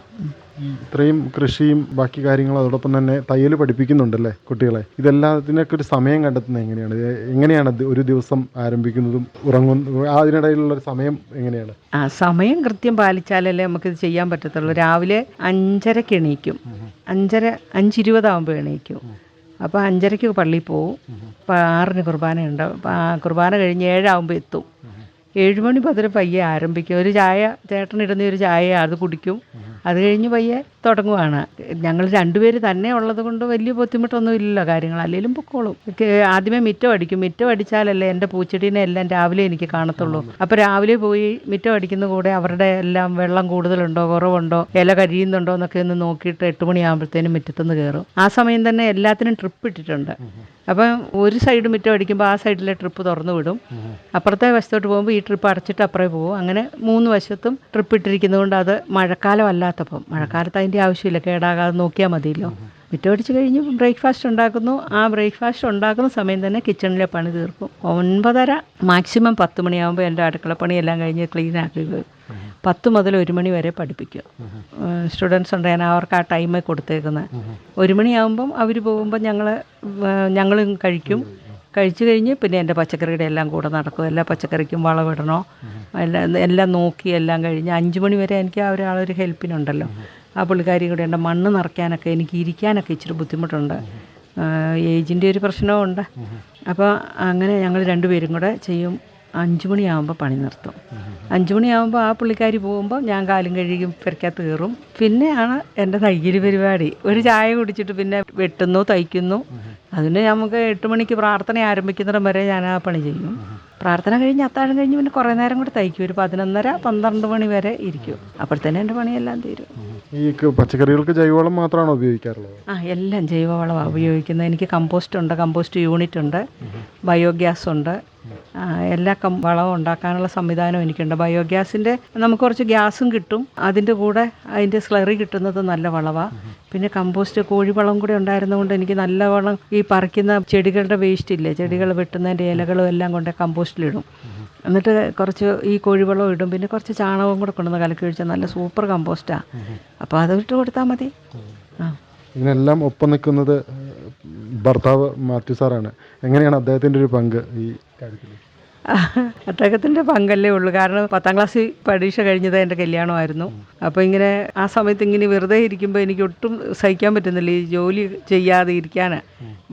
ഇത്രയും കൃഷിയും ബാക്കി കാര്യങ്ങളും അതോടൊപ്പം തന്നെ തയ്യൽ പഠിപ്പിക്കുന്നുണ്ടല്ലേ കുട്ടികളെ? ഇതെല്ലാത്തിനൊക്കെ ഒരു സമയം കണ്ടെത്തുന്നത് എങ്ങനെയാണ്? എങ്ങനെയാണ് ഒരു ദിവസം ആരംഭിക്കുന്നതും ഉറങ്ങുന്ന അതിനിടയിലുള്ള ഒരു സമയം എങ്ങനെയാണ്? ആ സമയം കൃത്യം പാലിച്ചാലല്ലേ നമുക്കിത് ചെയ്യാൻ പറ്റത്തുള്ളൂ. രാവിലെ അഞ്ചരക്ക് എണീക്കും. അഞ്ചര അഞ്ചിരുപതാകുമ്പോൾ എണീക്കും. അപ്പോൾ അഞ്ചരയ്ക്ക് പള്ളിയിൽ പോവും. ആറിന് കുർബാനയുണ്ട് ഉണ്ടാവും ആ കുർബാന കഴിഞ്ഞ് ഏഴാകുമ്പോൾ എത്തും. ഏഴ് മണി പയ്യെ ആരംഭിക്കും. ഒരു ചായ ചേട്ടനിടുന്ന ഒരു ചായ അത് കുടിക്കും. അത് കഴിഞ്ഞ് പയ്യെ തുടങ്ങുവാണ്. ഞങ്ങൾ രണ്ടുപേര് തന്നെ ഉള്ളത് കൊണ്ട് വലിയ ബുദ്ധിമുട്ടൊന്നും ഇല്ലല്ലോ കാര്യങ്ങൾ. അല്ലെങ്കിലും പൊക്കോളും. ആദ്യമേ മിറ്റം അടിക്കും. മിറ്റം അടിച്ചാലല്ലേ എന്റെ പൂച്ചെടീനെ എല്ലാം രാവിലെ എനിക്ക് കാണത്തുള്ളൂ. അപ്പോൾ രാവിലെ പോയി മിറ്റം അടിക്കുന്ന കൂടെ അവരുടെ എല്ലാം വെള്ളം കൂടുതലുണ്ടോ കുറവുണ്ടോ ഇല കരിയുന്നുണ്ടോ എന്നൊക്കെ ഒന്ന് നോക്കിയിട്ട് എട്ട് മണിയാകുമ്പോഴത്തേനും മുറ്റത്തുനിന്ന് കയറും. ആ സമയം തന്നെ എല്ലാത്തിനും ട്രിപ്പ് ഇട്ടിട്ടുണ്ട്. അപ്പം ഒരു സൈഡ് മിറ്റം അടിക്കുമ്പോൾ ആ സൈഡിലെ ട്രിപ്പ് തുറന്നു വിടും. അപ്പുറത്തെ വശത്തോട്ട് പോകുമ്പോൾ ഈ ട്രിപ്പ് അടച്ചിട്ട് അപ്പുറേ പോകും അങ്ങനെ മൂന്ന് വശത്തും ട്രിപ്പ് ഇട്ടിരിക്കുന്നതുകൊണ്ട് അത് മഴക്കാലം അല്ലാത്തപ്പം മഴക്കാലത്ത് അതിന്റെ ആവശ്യമില്ല കേടാകാതെ നോക്കിയാൽ മതിയല്ലോ. വിറ്റോടിച്ച് കഴിഞ്ഞ് ബ്രേക്ക്ഫാസ്റ്റ് ഉണ്ടാക്കുന്നു. ആ ബ്രേക്ക്ഫാസ്റ്റ് ഉണ്ടാക്കുന്ന സമയം തന്നെ കിച്ചണിലെ പണി തീർക്കും. ഒൻപതര മാക്സിമം പത്ത് മണിയാകുമ്പോൾ എന്റെ അടുക്കളപ്പണി എല്ലാം കഴിഞ്ഞ് ക്ലീൻ ആക്കി. പത്ത് മുതൽ ഒരു മണി വരെ പഠിപ്പിക്കും. സ്റ്റുഡൻസ് ഉണ്ട് ഞാൻ അവർക്ക് ആ ടൈം കൊടുത്തേക്കുന്നത് ഒരു മണിയാകുമ്പം അവർ പോകുമ്പോൾ ഞങ്ങൾ ഞങ്ങളും കഴിക്കും. കഴിച്ചു കഴിഞ്ഞ് പിന്നെ എന്റെ പച്ചക്കറിയുടെ എല്ലാം കൂടെ നടക്കും. എല്ലാ പച്ചക്കറിക്കും വളമിടണോ എല്ലാം എല്ലാം നോക്കി എല്ലാം കഴിഞ്ഞ് അഞ്ച് മണി വരെ എനിക്ക് ആ ഒരാളൊരു ഹെൽപ്പിനുണ്ടല്ലോ. ആ പുള്ളിക്കാരി കൂടെ ഉണ്ട്. മണ്ണ് നിറയ്ക്കാനൊക്കെ എനിക്ക് ഇരിക്കാനൊക്കെ ഇച്ചിരി ബുദ്ധിമുട്ടുണ്ട്. ഏജിന്റെ ഒരു പ്രശ്നവും ഉണ്ട് അപ്പോൾ അങ്ങനെ ഞങ്ങൾ രണ്ടുപേരും കൂടെ ചെയ്യും. അഞ്ച് മണിയാകുമ്പോൾ പണി നിർത്തും. അഞ്ച് മണിയാകുമ്പോൾ ആ പുള്ളിക്കാരി പോകുമ്പോൾ ഞാൻ കാലും കഴുകി പെരക്കകത്ത് കയറും. പിന്നെയാണ് എന്റെ തയ്യൽ പരിപാടി. ഒരു ചായ കുടിച്ചിട്ട് പിന്നെ വെട്ടുന്നു തയ്ക്കുന്നു. അതിന് നമുക്ക് എട്ട് മണിക്ക് പ്രാർത്ഥന ആരംഭിക്കുന്നിടം വരെ ഞാൻ ആ പണി ചെയ്യും. പ്രാർത്ഥന കഴിഞ്ഞ് അത്താഴം കഴിഞ്ഞ് പിന്നെ കുറേ നേരം കൂടി തയ്ക്കും. ഒരു പതിനൊന്നര പന്ത്രണ്ട് മണി വരെ ഇരിക്കും. അപ്പോഴത്തേനും എന്റെ പണിയെല്ലാം തീരും. ഈ പച്ചക്കറികൾക്ക് ജൈവവളം മാത്രമാണോ ഉപയോഗിക്കാറുള്ളത്? ആ എല്ലാം ജൈവവളമാണ് ഉപയോഗിക്കുന്നത്. എനിക്ക് കമ്പോസ്റ്റ് ഉണ്ട് കമ്പോസ്റ്റ് യൂണിറ്റ് ഉണ്ട് ബയോഗ്യാസ് ഉണ്ട്. എല്ലാ കം വളവും ഉണ്ടാക്കാനുള്ള സംവിധാനം എനിക്കുണ്ട്. ബയോഗ്യാസിന്റെ നമുക്ക് കുറച്ച് ഗ്യാസും കിട്ടും. അതിന്റെ കൂടെ അതിന്റെ സ്ലറി കിട്ടുന്നത് നല്ല വളവാണ് പിന്നെ കമ്പോസ്റ്റ് കോഴിവളം കൂടെ ഉണ്ടായിരുന്നതുകൊണ്ട് എനിക്ക് നല്ല വളം ഈ പറിക്കുന്ന ചെടികളുടെ വേസ്റ്റ് ഇല്ലേ? ചെടികൾ വെട്ടുന്നതിന്റെ ഇലകളും എല്ലാം കൊണ്ട് കമ്പോസ്റ്റിലിടും എന്നിട്ട് കുറച്ച് ഈ കോഴിവളവും ഇടും. പിന്നെ കുറച്ച് ചാണകവും കൂടെ കൊണ്ടുവന്ന് കലക്കി ഒഴിച്ചാൽ നല്ല സൂപ്പർ കമ്പോസ്റ്റാണ് അപ്പോൾ ഇട്ട് കൊടുത്താൽ മതി. ആ. ഇതിനെല്ലാം ഒപ്പം നിൽക്കുന്നത് ഭർത്താവ് മാത്യു സാറാണ്. എങ്ങനെയാണ് അദ്ദേഹത്തിന്റെ ഒരു പങ്ക് ഈ കാര്യത്തിൽ *laughs* അദ്ദേഹത്തിന്റെ പങ്കല്ലേ ഉള്ളൂ. കാരണം പത്താം ക്ലാസ്സിൽ പരീക്ഷ കഴിഞ്ഞത് എന്റെ കല്യാണമായിരുന്നു. അപ്പോൾ ഇങ്ങനെ ആ സമയത്ത് ഇങ്ങനെ വെറുതെ ഇരിക്കുമ്പോൾ എനിക്ക് ഒട്ടും സഹിക്കാൻ പറ്റുന്നില്ല ഈ ജോലി ചെയ്യാതെ ഇരിക്കാൻ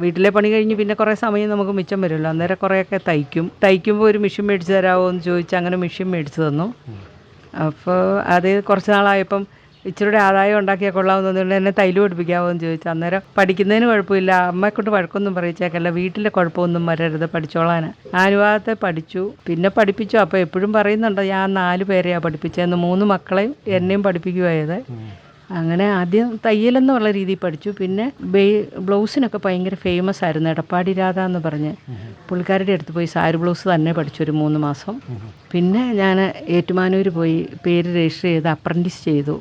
വീട്ടിലെ പണി കഴിഞ്ഞ് പിന്നെ കുറേ സമയം നമുക്ക് മിച്ചം വരുമല്ലോ. അന്നേരം കുറേയൊക്കെ തയ്ക്കും. തയ്ക്കുമ്പോൾ ഒരു മെഷീൻ മേടിച്ച് തരാമോ എന്ന് ചോദിച്ച് അങ്ങനെ മെഷീൻ മേടിച്ച് തന്നു. അപ്പോൾ അത് കുറച്ച് നാളായപ്പം ഇച്ചിരിയുടെ ആദായം ഉണ്ടാക്കിയാൽ കൊള്ളാമെന്ന് തോന്നിയിട്ട് എന്നെ തൈൽ പഠിപ്പിക്കാമോ എന്ന് ചോദിച്ചു. അന്നേരം പഠിക്കുന്നതിന് കുഴപ്പമില്ല. അമ്മയെക്കൊണ്ട് വഴക്കൊന്നും പറയിച്ചേക്കല്ല. വീട്ടിലെ കുഴപ്പമൊന്നും വരരുത് പഠിച്ചോളാൻ അനുവാദത്തെ പഠിച്ചു. പിന്നെ പഠിപ്പിച്ചു. അപ്പോൾ എപ്പോഴും പറയുന്നുണ്ട് ഞാൻ നാല് പേരെയാണ് പഠിപ്പിച്ചതെന്ന്. മൂന്ന് മക്കളെയും എന്നെയും പഠിപ്പിക്കുമായത് അങ്ങനെ ആദ്യം തയ്യലെന്നുള്ള രീതിയിൽ പഠിച്ചു. പിന്നെ ബേ ബ്ലൗസിനൊക്കെ ഭയങ്കര ഫേമസ് ആയിരുന്നു. എടപ്പാടി രാധ എന്ന് പറഞ്ഞ് പുള്ളിക്കാരുടെ അടുത്ത് പോയി സാരി ബ്ലൗസ് തന്നെ പഠിച്ചു ഒരു മൂന്ന് മാസം. പിന്നെ ഞാൻ ഏറ്റുമാനൂർ പോയി പേര് രജിസ്റ്റർ ചെയ്ത് അപ്രന്റീസ് ചെയ്തു.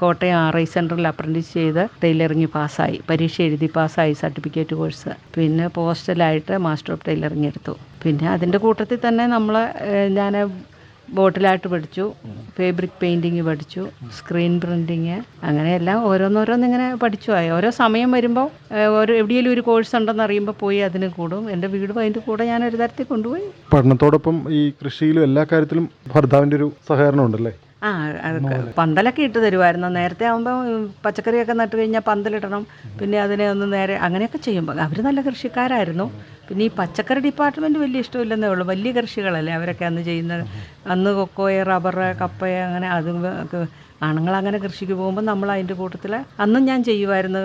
കോട്ടയം ആർ ഐ സെന്ററിൽ അപ്രന്റീസ് ചെയ്ത് ടൈലറിങ് പാസ്സായി. പരീക്ഷ എഴുതി പാസ്സായി സർട്ടിഫിക്കറ്റ് കോഴ്സ് പിന്നെ പോസ്റ്റലായിട്ട് മാസ്റ്റർ ഓഫ് ടൈലറിങ് എടുത്തു. പിന്നെ അതിന്റെ കൂട്ടത്തിൽ തന്നെ നമ്മൾ ഞാൻ ബോട്ടിലായിട്ട് പഠിച്ചു. ഫേബ്രിക് പെയിന്റിങ് പഠിച്ചു. സ്ക്രീൻ പ്രിന്റിങ് അങ്ങനെയെല്ലാം ഓരോന്നോരോന്ന് ഇങ്ങനെ പഠിച്ചു. ആയി. ഓരോ സമയം വരുമ്പോൾ ഓരോ എവിടെയെങ്കിലും ഒരു കോഴ്സ് ഉണ്ടെന്ന് അറിയുമ്പോൾ പോയി അതിന് കൂടും. എന്റെ വീടും അതിന്റെ കൂടെ ഞാൻ ഒരു തരത്തിൽ കൊണ്ടുപോയി. പഠനത്തോടൊപ്പം ഈ കൃഷിയിലും എല്ലാ കാര്യത്തിലും ഭർത്താവിന്റെ ഒരു സഹകരണം ഉണ്ടല്ലേ? ആ പന്തലൊക്കെ ഇട്ട് തരുമായിരുന്നു നേരത്തെ ആകുമ്പോൾ പച്ചക്കറിയൊക്കെ നട്ട് കഴിഞ്ഞാൽ പന്തലിടണം. പിന്നെ അതിനെ ഒന്ന് നേരെ അങ്ങനെയൊക്കെ ചെയ്യുമ്പോൾ അവർ നല്ല കൃഷിക്കാരായിരുന്നു. പിന്നെ ഈ പച്ചക്കറി ഡിപ്പാർട്ട്മെന്റ് വലിയ ഇഷ്ടമില്ലെന്നേ ഉള്ളൂ. വലിയ കൃഷികളല്ലേ അവരൊക്കെ അന്ന് ചെയ്യുന്നത് അന്ന് കൊക്കോയ റബ്ബർ കപ്പ അങ്ങനെ അത് ആണുങ്ങൾ അങ്ങനെ കൃഷിക്ക് പോകുമ്പോൾ നമ്മൾ അതിന്റെ കൂട്ടത്തിൽ അന്നും ഞാൻ ചെയ്യുമായിരുന്നു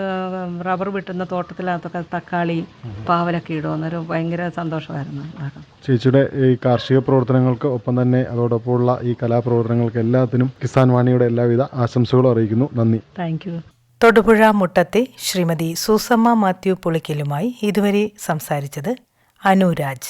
റബ്ബർ വിട്ടുന്ന തോട്ടത്തിനകത്തൊക്കെ തക്കാളി പാവലൊക്കെ ഇടുമെന്നൊരു ഭയങ്കര സന്തോഷമായിരുന്നു. ചേച്ചിയുടെ ഈ കാർഷിക പ്രവർത്തനങ്ങൾക്ക് ഒപ്പം തന്നെ അതോടൊപ്പമുള്ള ഈ കലാപ്രവർത്തനങ്ങൾക്ക് എല്ലാത്തിനും കിസാൻ വാണിയുടെ എല്ലാവിധ ആശംസകളും അറിയിക്കുന്നു. നന്ദി. താങ്ക് യു തൊടുപുഴ മുട്ടത്തെ ശ്രീമതി സൂസമ്മ മാത്യു പുളിക്കലുമായി ഇതുവരെ സംസാരിച്ചത് അനുരാജ്.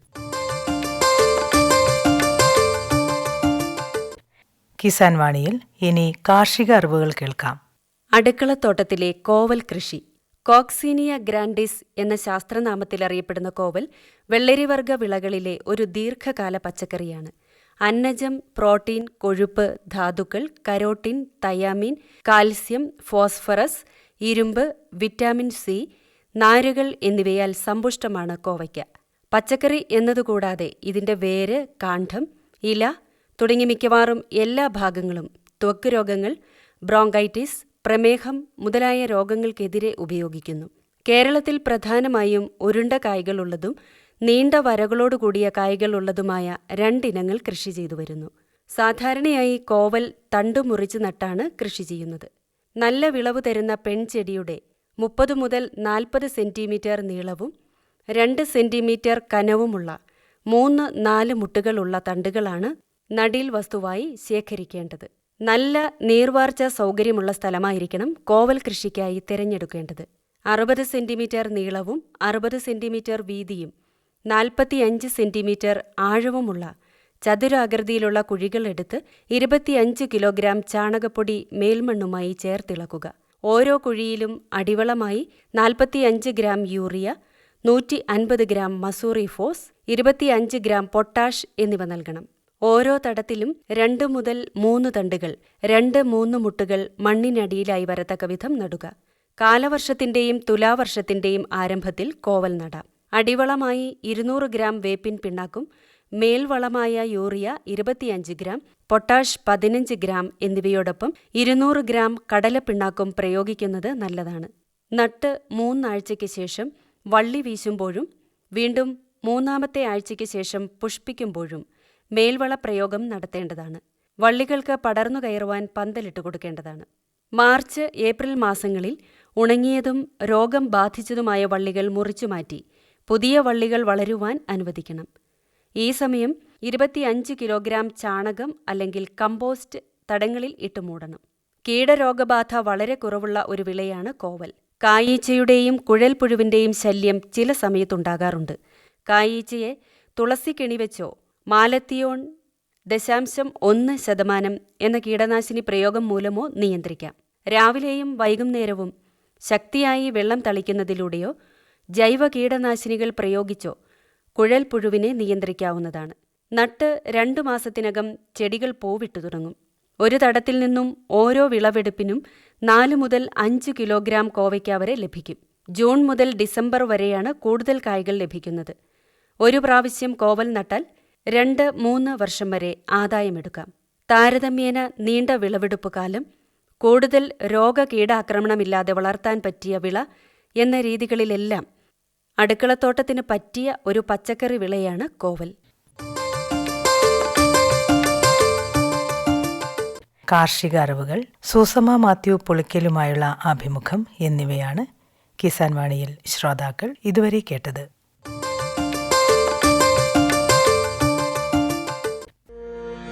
കിസാൻ വാണിയിൽ ഇനി കാർഷിക അറിവുകൾ കേൾക്കാം. അടുക്കളത്തോട്ടത്തിലെ കോവൽ കൃഷി. കോക്സീനിയ ഗ്രാൻഡിസ് എന്ന ശാസ്ത്രനാമത്തിൽ അറിയപ്പെടുന്ന കോവൽ വെള്ളരിവർഗ വിളകളിലെ ഒരു ദീർഘകാല പച്ചക്കറിയാണ്. അന്നജം പ്രോട്ടീൻ കൊഴുപ്പ് ധാതുക്കൾ കരോട്ടിൻ തയാമിൻ കാൽസ്യം ഫോസ്ഫറസ് ഇരുമ്പ് വിറ്റാമിൻ സി നാരുകൾ എന്നിവയാൽ സമ്പുഷ്ടമാണ് കോവയ്ക്ക. പച്ചക്കറി എന്നതുകൂടാതെ ഇതിന്റെ വേര് കാണ്ഡം ഇല തുടങ്ങി മിക്കവാറും എല്ലാ ഭാഗങ്ങളും ത്വക്ക് രോഗങ്ങൾ ബ്രോങ്കൈറ്റിസ് പ്രമേഹം മുതലായ രോഗങ്ങൾക്കെതിരെ ഉപയോഗിക്കുന്നു. കേരളത്തിൽ പ്രധാനമായും ഉരുണ്ട കായ്കളുള്ളതും നീണ്ട വരകളോടുകൂടിയ കായ്കളുള്ളതുമായ രണ്ടിനങ്ങൾ കൃഷി ചെയ്തു വരുന്നു. സാധാരണയായി കോവൽ തണ്ടു മുറിച്ച് നട്ടാണ് കൃഷി ചെയ്യുന്നത്. നല്ല വിളവ് തരുന്ന പെൺചെടിയുടെ മുപ്പത് മുതൽ നാൽപ്പത് സെന്റിമീറ്റർ നീളവും രണ്ട് സെന്റിമീറ്റർ കനവുമുള്ള മൂന്ന് നാല് മുട്ടുകളുള്ള തണ്ടുകളാണ് നടീൽ വസ്തുവായി ശേഖരിക്കേണ്ടത്. നല്ല നീർവാർച്ച സൗകര്യമുള്ള സ്ഥലമായിരിക്കണം കോവൽ കൃഷിക്കായി തിരഞ്ഞെടുക്കേണ്ടത്. അറുപത് സെന്റിമീറ്റർ നീളവും അറുപത് സെന്റിമീറ്റർ വീതിയും നാൽപ്പത്തിയഞ്ച് സെന്റിമീറ്റർ ആഴവുമുള്ള ചതുരാകൃതിയിലുള്ള കുഴികൾ എടുത്ത് ഇരുപത്തിയഞ്ച് കിലോഗ്രാം ചാണകപ്പൊടി മേൽമണ്ണുമായി ചേർത്തിളക്കുക. ഓരോ കുഴിയിലും അടിവളമായി നാൽപ്പത്തിയഞ്ച് ഗ്രാം യൂറിയ നൂറ്റി അൻപത് ഗ്രാം മസൂറി ഫോസ് ഇരുപത്തിയഞ്ച് ഗ്രാം പൊട്ടാഷ് എന്നിവ നൽകണം. ഓരോ തടത്തിലും രണ്ട് മുതൽ മൂന്ന് തണ്ടുകൾ രണ്ട് മൂന്ന് മുട്ടുകൾ മണ്ണിനടിയിലായി വരത്തക്ക വിധം നടുക. കാലവർഷത്തിന്റെയും തുലാവർഷത്തിന്റെയും ആരംഭത്തിൽ കോവൽ നടാം. അടിവളമായി ഇരുന്നൂറ് ഗ്രാം വേപ്പിൻ പിണ്ണാക്കും മേൽവളമായ യൂറിയ ഇരുപത്തിയഞ്ച് ഗ്രാം പൊട്ടാഷ് പതിനഞ്ച് ഗ്രാം എന്നിവയോടൊപ്പം ഇരുന്നൂറ് ഗ്രാം കടലപ്പിണ്ണാക്കും പ്രയോഗിക്കുന്നത് നല്ലതാണ്. നട്ട് മൂന്നാഴ്ചയ്ക്ക് ശേഷം വള്ളി വീശുമ്പോഴും വീണ്ടും മൂന്നാമത്തെ ആഴ്ചയ്ക്ക് ശേഷം പുഷ്പിക്കുമ്പോഴും മേൽവള പ്രയോഗം നടത്തേണ്ടതാണ്. വള്ളികൾക്ക് പടർന്നു കയറുവാൻ പന്തലിട്ട് കൊടുക്കേണ്ടതാണ്. മാർച്ച് ഏപ്രിൽ മാസങ്ങളിൽ ഉണങ്ങിയതും രോഗം ബാധിച്ചതുമായ വള്ളികൾ മുറിച്ചുമാറ്റി പുതിയ വള്ളികൾ വളരുവാൻ അനുവദിക്കണം. ഈ സമയം ഇരുപത്തിയഞ്ച് കിലോഗ്രാം ചാണകം അല്ലെങ്കിൽ കമ്പോസ്റ്റ് തടങ്ങളിൽ ഇട്ട് മൂടണം. കീടരോഗബാധ വളരെ കുറവുള്ള ഒരു വിളയാണ് കോവൽ. കായീച്ചയുടെയും കുഴൽപ്പുഴുവിന്റെയും ശല്യം ചില സമയത്തുണ്ടാകാറുണ്ട്. കായീച്ചയെ തുളസി കെണിവെച്ചോ മാലത്തിയോൺ ദശാംശം ഒന്ന് ശതമാനം എന്ന കീടനാശിനി പ്രയോഗം മൂലമോ നിയന്ത്രിക്കാം. രാവിലെയും വൈകുന്നേരവും ശക്തിയായി വെള്ളം തളിക്കുന്നതിലൂടെയോ ജൈവ കീടനാശിനികൾ പ്രയോഗിച്ചോ കുഴൽപ്പുഴുവിനെ നിയന്ത്രിക്കാവുന്നതാണ്. നട്ട് രണ്ടു മാസത്തിനകം ചെടികൾ പൂവിട്ടു തുടങ്ങും. ഒരു തടത്തിൽ നിന്നും ഓരോ വിളവെടുപ്പിനും നാല് മുതൽ അഞ്ച് കിലോഗ്രാം കോവയ്ക്ക വരെ ലഭിക്കും. ജൂൺ മുതൽ ഡിസംബർ വരെയാണ് കൂടുതൽ കായ്കൾ ലഭിക്കുന്നത്. ഒരു പ്രാവശ്യം കോവൽ നട്ടാൽ രണ്ട് മൂന്ന് വർഷം വരെ ആദായമെടുക്കാം. താരതമ്യേന നീണ്ട വിളവെടുപ്പ് കാലം കൂടുതൽ രോഗകീടാക്രമണമില്ലാതെ വളർത്താൻ പറ്റിയ വിള എന്ന രീതികളിലെല്ലാം അടുക്കളത്തോട്ടത്തിന് പറ്റിയ ഒരു പച്ചക്കറി വിളയാണ് കോവൽ. കാർഷിക അറിവുകൾ സൂസമ മാത്യു പുളിക്കലുമായുള്ള അഭിമുഖം എന്നിവയാണ് കിസാൻ വാണിയിൽ ശ്രോതാക്കൾ ഇതുവരെ കേട്ടത്.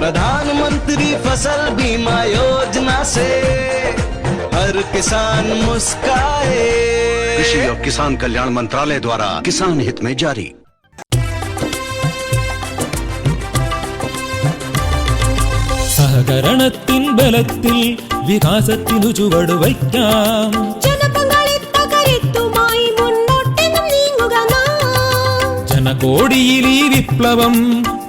प्रधानमंत्री फसल बीमा योजना से हर किसान मुस्काए कृषि और किसान कल्याण मंत्रालय द्वारा किसान हित में जारी സഹകരണത്തിൻ ബലത്തിൽ വികാസത്തിനു ചുവടുവയ്ക്കാം ജനപങ്കാളിത്തകരുത്തുമായി മുന്നോട്ടെന്നും നീങ്ങുക നാം. ജനകോടിയിൽ ഈ വിപ്ലവം